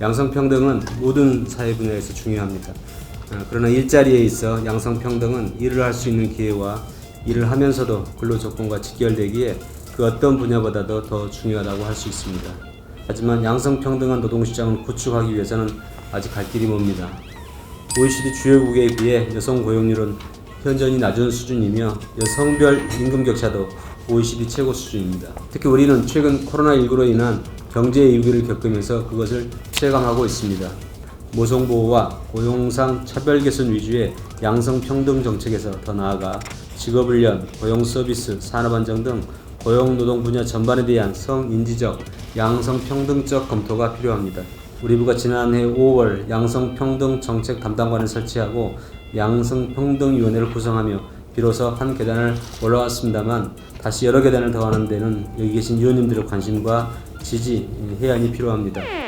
양성평등은 모든 사회 분야에서 중요합니다. 어, 그러나 일자리에 있어 양성평등은 일을 할 수 있는 기회와 일을 하면서도 근로 조건과 직결되기에 그 어떤 분야보다도 더 중요하다고 할 수 있습니다. 하지만 양성평등한 노동시장을 구축하기 위해서는 아직 갈 길이 멉니다. OECD 주요국에 비해 여성 고용률은 현저히 낮은 수준이며 여성별 임금 격차도 OECD 최고 수준입니다. 특히 우리는 최근 코로나19로 인한 경제 위기를 겪으면서 그것을 체감하고 있습니다. 모성보호와 고용상 차별 개선 위주의 양성평등 정책에서 더 나아가 직업훈련, 고용서비스, 산업안정 등 고용노동 분야 전반에 대한 성인지적, 양성평등적 검토가 필요합니다. 우리 부가 지난해 5월 양성평등 정책 담당관을 설치하고 양성평등위원회를 구성하며 비로소 한 계단을 올라왔습니다만 다시 여러 계단을 더 하는 데는 여기 계신 위원님들의 관심과 지지, 해안이 필요합니다.